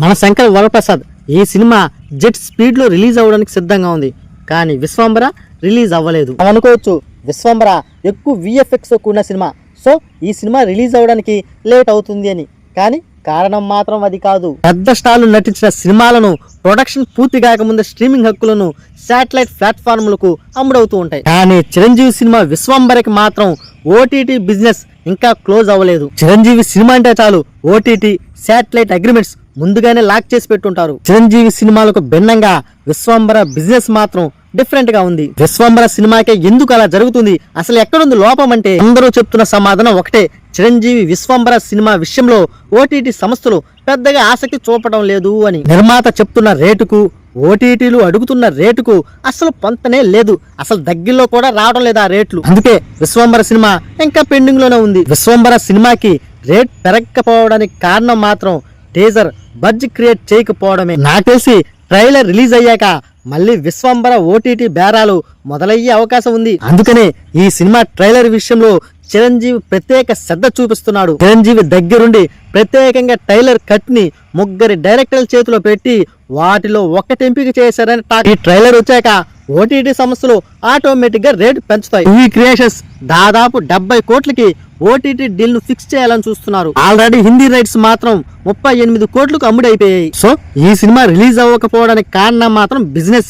మన శంకర్ వరప్రసాద్ ఈ cinema jet స్పీడ్లో రిలీజ్ అవ్వడానికి సిద్ధంగా ఉంది. కానీ విశ్వంబర రిలీజ్ అవ్వలేదు. అనుకోవచ్చు విశ్వంబర ఎక్కువ విఎఫ్ఎక్స్ కూడిన సినిమా. సో ఈ సినిమా రిలీజ్ అవ్వడానికి లేట్ అవుతుంది అని. కానీ కారణం మాత్రం అది కాదు. పెద్ద స్టార్లు నటించిన సినిమాలను ప్రొడక్షన్ పూర్తి కాకముందే స్ట్రీమింగ్ హక్కులను శాటిలైట్ ప్లాట్ఫామ్లకు అమ్ముడవుతూ ఉంటాయి. కానీ చిరంజీవి సినిమా విశ్వంబరకి మాత్రం ఓటీటీ బిజినెస్ ఇంకా క్లోజ్ అవ్వలేదు. చిరంజీవి సినిమా అంటే చాలు ఓటీటీ శాటిలైట్ అగ్రిమెంట్స్ ముందుగానే లాక్ చేసి పెట్టుంటారు. చిరంజీవి సినిమాలకు భిన్నంగా విశ్వంబర బిజినెస్ మాత్రం డిఫరెంట్గా ఉంది. విశ్వంబర సినిమాకే ఎందుకు అలా జరుగుతుంది? అసలు ఎక్కడుంది లోపం అంటే? అందరూ చెప్తున్న సమాధానం ఒకటే. చిరంజీవి విశ్వంబర సినిమా విషయంలో ఓటీటీ సంస్థలు పెద్దగా ఆసక్తి చూపడం లేదు అని. నిర్మాత చెప్తున్న రేటుకు ఓటీటీలు అడుగుతున్న రేటుకు అసలు పొంతనే లేదు. అసలు దగ్గరలో కూడా రావడం లేదు ఆ రేట్లు. అందుకే విశ్వంబర సినిమా ఇంకా పెండింగ్లోనే ఉంది. విశ్వంబర సినిమాకి రేట్ పెరగకపోవడానికి కారణం మాత్రం టీజర్ బడ్జ్ క్రియేట్ చేయకపోవడమే. నాకు ట్రైలర్ రిలీజ్ అయ్యాక మళ్ళీ విశ్వంబర ఓటీటీ బేరాలు మొదలయ్యే అవకాశం ఉంది. అందుకనే ఈ సినిమా ట్రైలర్ విషయంలో చిరంజీవి ప్రత్యేక శ్రద్ధ చూపిస్తున్నాడు. చిరంజీవి దగ్గరుండి ప్రత్యేకంగా ట్రైలర్ కట్ని ముగ్గురి డైరెక్టర్ల చేతిలో పెట్టి వాటిలో ఒకటి ఎంపిక చేశారని ఈ ట్రైలర్ వచ్చాక ఓటీటీ సంస్థలు ఆటోమేటిక్గా రేటు పెంచుతాయి. ఈ క్రియేషన్స్. దాదాపు డెబ్బై కోట్లకి ఓటీటీ డీల్ను ఫిక్స్ చేయాలని చూస్తున్నారు. ఆల్రెడీ హిందీ రైట్స్ మాత్రం ముప్పై ఎనిమిది కోట్లకు అమ్ముడైపోయాయి. సో ఈ సినిమా రిలీజ్ అవ్వకపోవడానికి కారణం మాత్రం బిజినెస్